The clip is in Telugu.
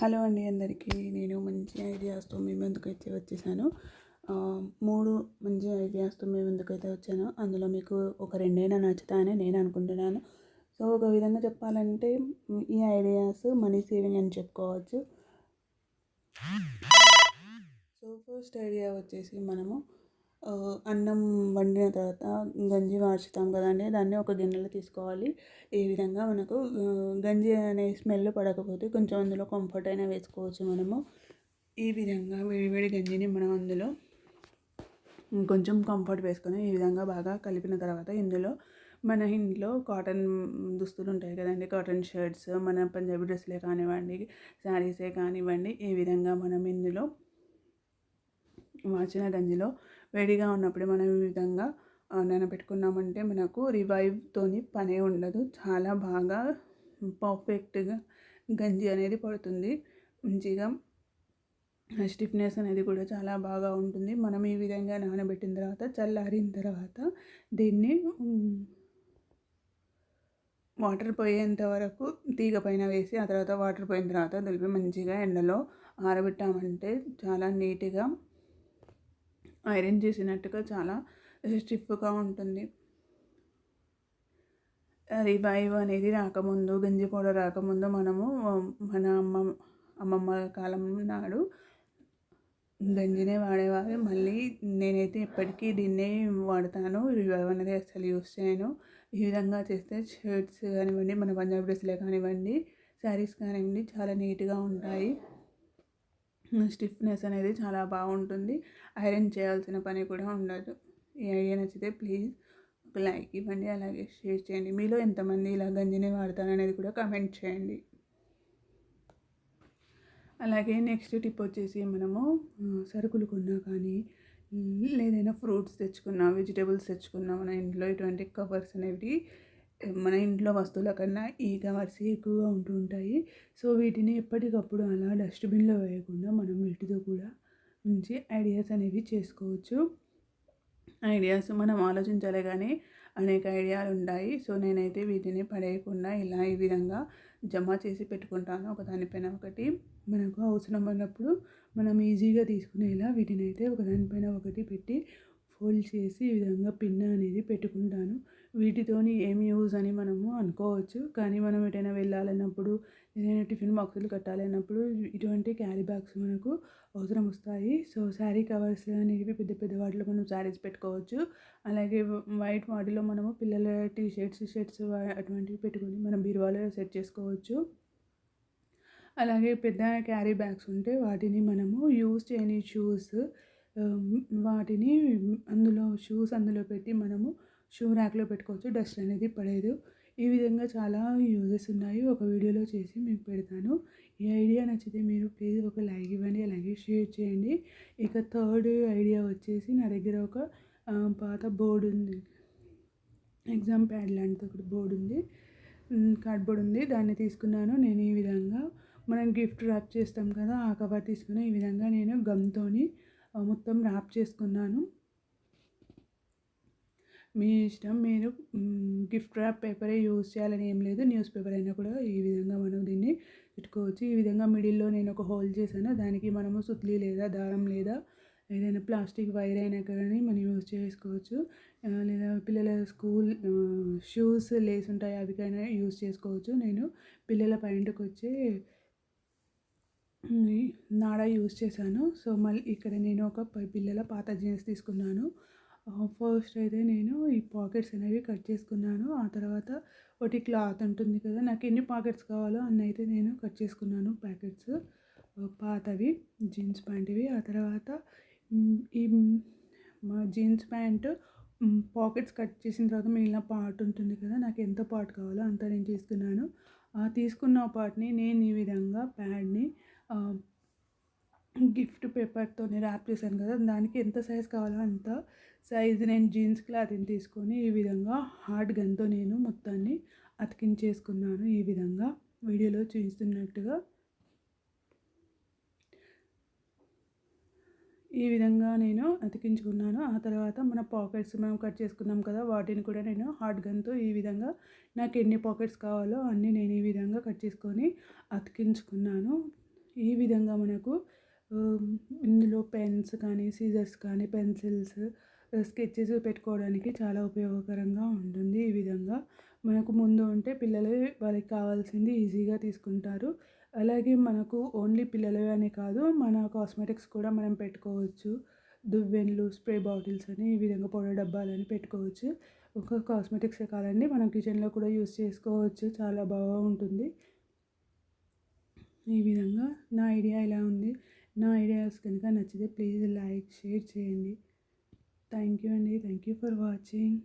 హలో అండి అందరికీ. నేను మంచి ఐడియాస్తో మీ ముందుకైతే వచ్చేసాను. మూడు మంచి ఐడియాస్తో మీ ముందుకైతే వచ్చాను. అందులో మీకు ఒక రెండైనా నచ్చుతాయని నేను అనుకుంటున్నాను. సో ఒక విధంగా చెప్పాలంటే ఈ ఐడియాస్ మనీ సేవింగ్ అని చెప్పుకోవచ్చు. సో ఫస్ట్ ఐడియా వచ్చేసి మనము అన్నం వండిన తర్వాత గంజి వార్చుతాం కదండి దాన్ని ఒక గిన్నెలో తీసుకోవాలి. ఈ విధంగా మనకు గంజి అనే స్మెల్ పడకపోతే కొంచెం అందులో కంఫర్ట్ అయినా వేసుకోవచ్చు మనము. ఈ విధంగా వేడివేడి గంజిని మనం అందులో కొంచెం కంఫర్ట్ వేసుకొని ఈ విధంగా బాగా కలిపిన తర్వాత ఇందులో మన ఇంట్లో కాటన్ దుస్తులు ఉంటాయి కదండి కాటన్ షర్ట్స్ మన పంజాబీ డ్రెస్లే కానివ్వండి శారీసే కానివ్వండి ఈ విధంగా మనం ఇందులో మార్చిన గంజిలో వేడిగా ఉన్నప్పుడు మనం ఈ విధంగా నానబెట్టుకున్నామంటే మనకు రివైవ్తోని పనే ఉండదు. చాలా బాగా పర్ఫెక్ట్గా గంజి అనేది పడుతుంది. మంచిగా స్టిఫ్నెస్ అనేది కూడా చాలా బాగా ఉంటుంది. మనం ఈ విధంగా నానబెట్టిన తర్వాత చల్లారిన తర్వాత దీన్ని వాటర్ పోయేంత వరకు తీగ పైన వేసి ఆ తర్వాత వాటర్ పోయిన తర్వాత దులిపి మంచిగా ఎండలో ఆరబెట్టామంటే చాలా నీట్గా ఐరన్ చేసినట్టుగా చాలా స్టిఫ్గా ఉంటుంది. రివైవ్ అనేది రాకముందు గంజి పౌడర్ రాకముందు మనము మన అమ్మ అమ్మమ్మ కాలం నాడు గంజినే వాడేవారు. మళ్ళీ నేనైతే ఇప్పటికీ దీన్నే వాడతాను. రివైవ్ అనేది అసలు యూస్ చేయను. ఈ విధంగా చేస్తే షర్ట్స్ కానివ్వండి మన పంజాబీ డ్రెస్లే కానివ్వండి శారీస్ కానివ్వండి చాలా నీట్గా ఉంటాయి. స్టిఫ్నెస్ అనేది చాలా బాగుంటుంది. ఐరన్ చేయాల్సిన పని కూడా ఉండదు. ఈ ఐడియా నచ్చితే ప్లీజ్ ఒక లైక్ ఇవ్వండి అలాగే షేర్ చేయండి. మీలో ఎంతమంది ఇలా గంజిని వాడతారనేది కూడా కమెంట్ చేయండి. అలాగే నెక్స్ట్ టిప్ వచ్చేసి మనము సరుకులు కొన్నా కానీ లేదైనా ఫ్రూట్స్ తెచ్చుకున్నా వెజిటేబుల్స్ తెచ్చుకున్నా మన ఇంట్లో ఇటువంటి కవర్స్ అనేవి మన ఇంట్లో వస్తువుల కన్నా ఈ కవర్స్ ఎక్కువగా ఉంటూ ఉంటాయి. సో వీటిని ఎప్పటికప్పుడు అలా డస్ట్బిన్లో వేయకుండా మనం వీటితో కూడా మంచి ఐడియాస్ అనేవి చేసుకోవచ్చు. ఐడియాస్ మనం ఆలోచించాలి కానీ అనేక ఐడియాలు ఉంటాయి. సో నేనైతే వీటిని పడేయకుండా ఇలా ఈ విధంగా జమ చేసి పెట్టుకుంటాను. ఒక దానిపైన ఒకటి. మనకు అవసరం అన్నప్పుడు మనం ఈజీగా తీసుకునేలా వీటిని అయితే ఒక ఒకటి పెట్టి ఫోల్డ్ చేసి ఈ విధంగా పిన్ అనేది పెట్టుకుంటాను. వీటితోని ఏం యూజ్ అని మనము అనుకోవచ్చు. కానీ మనం ఎటైనా వెళ్ళాలన్నప్పుడు ఏదైనా టిఫిన్ బాక్సులు కట్టాలన్నప్పుడు ఇటువంటి క్యారీ బ్యాగ్స్ మనకు అవసరం వస్తాయి. సో శారీ కవర్స్ అనేవి పెద్ద పెద్ద వాటిలో మనం శారీస్ పెట్టుకోవచ్చు. అలాగే వైట్ వాటిలో మనము పిల్లల టీ షర్ట్స్ షర్ట్స్ అటువంటివి పెట్టుకొని మనం బీరువాలో సెట్ చేసుకోవచ్చు. అలాగే పెద్ద క్యారీ బ్యాగ్స్ ఉంటే వాటిని మనము యూజ్ చేయని షూస్ వాటిని అందులో షూస్ అందులో పెట్టి మనము షూ ర్యాక్లో పెట్టుకోవచ్చు డస్ట్ అనేది పడేదు. ఈ విధంగా చాలా యూజెస్ ఉన్నాయి. ఒక వీడియోలో చేసి మీకు పెడతాను. ఈ ఐడియా నచ్చితే మీరు ప్లీజ్ ఒక లైక్ ఇవ్వండి అలాగే షేర్ చేయండి. ఇక థర్డ్ ఐడియా వచ్చేసి నా దగ్గర ఒక పాత బోర్డు ఉంది. ఎగ్జామ్ ప్యాడ్ లాంటిది ఒకటి బోర్డు ఉంది. కార్డ్బోర్డ్ ఉంది. దాన్ని తీసుకున్నాను. నేను ఈ విధంగా మనం గిఫ్ట్ ర్యాప్ చేస్తాం కదా ఆ కవర్ తీసుకుని ఈ విధంగా నేను గమ్తోని మొత్తం ర్యాప్ చేసుకున్నాను. మీ ఇష్టం మీరు గిఫ్ట్ ర్యాప్ పేపరే యూజ్ చేయాలని ఏం లేదు. న్యూస్ పేపర్ అయినా కూడా ఈ విధంగా మనం దీన్ని పెట్టుకోవచ్చు. ఈ విధంగా మిడిల్లో నేను ఒక హోల్ చేశాను. దానికి మనము సుత్లి లేదా దారం లేదా ఏదైనా ప్లాస్టిక్ వైర్ అయినా కానీ మనం యూజ్ చేసుకోవచ్చు. లేదా పిల్లల స్కూల్ షూస్ లేస్ ఉంటాయి అవికైనా యూజ్ చేసుకోవచ్చు. నేను పిల్లల ప్యాంటుకు వచ్చే నాడ నాడా యూజ్ చేశాను. సో మళ్ళీ ఇక్కడ నేను ఒక పిల్లల పాత జీన్స్ తీసుకున్నాను. ఫస్ట్ అయితే నేను ఈ పాకెట్స్ అనేవి కట్ చేసుకున్నాను. ఆ తర్వాత ఒకటి క్లాత్ ఉంటుంది కదా నాకు ఎన్ని పాకెట్స్ కావాలో అన్ని అయితే నేను కట్ చేసుకున్నాను ప్యాకెట్స్ పాతవి జీన్స్ ప్యాంట్వి ఆ తర్వాత ఈ మా జీన్స్ ప్యాంట్ పాకెట్స్ కట్ చేసిన తర్వాత మిగిలిన పార్ట్ ఉంటుంది కదా నాకు ఎంత పార్ట్ కావాలో అంత నేను తీసుకున్నాను ఆ తీసుకున్న పార్ట్ని నేను ఈ విధంగా ప్యాడ్ని గిఫ్ట్ పేపర్తో ర్యాప్ చేశాను కదా దానికి ఎంత సైజ్ కావాలో అంత సైజ్ నేను జీన్స్ క్లాత్ని తీసుకొని ఈ విధంగా హార్డ్ గన్తో నేను మొత్తాన్ని అతికించేసుకున్నాను ఈ విధంగా. వీడియోలో చూస్తున్నట్టుగా ఈ విధంగా నేను అతికించుకున్నాను. ఆ తర్వాత మన పాకెట్స్ మనం కట్ చేసుకున్నాం కదా వాటిని కూడా నేను హార్డ్ గన్తో ఈ విధంగా నాకు ఎన్ని పాకెట్స్ కావాలో అన్నీ నేను ఈ విధంగా కట్ చేసుకొని అతికించుకున్నాను. ఈ విధంగా మనకు ఇందులో పెన్స్ కానీ సీజర్స్ కానీ పెన్సిల్స్ స్కెచెస్ పెట్టుకోవడానికి చాలా ఉపయోగకరంగా ఉంటుంది ఈ విధంగా. మనకు ముందు ఉంటే పిల్లలు వాళ్ళకి కావాల్సింది ఈజీగా తీసుకుంటారు. అలాగే మనకు ఓన్లీ పిల్లలవి అనే కాదు మన కాస్మెటిక్స్ కూడా మనం పెట్టుకోవచ్చు. దువ్వెన్లు స్ప్రే బాటిల్స్ అని ఈ విధంగా పౌడర్ డబ్బాలని పెట్టుకోవచ్చు. ఒక కాస్మెటిక్సే కాదండి మనం కిచెన్లో కూడా యూస్ చేసుకోవచ్చు. చాలా బాగుంటుంది ఈ విధంగా నా ఐడియా ఇలా ఉంది? నా ఐడియాస్ కనుక నచ్చితే ప్లీజ్ లైక్ షేర్ చేయండి. థ్యాంక్ యూ అండి. Thank you for watching.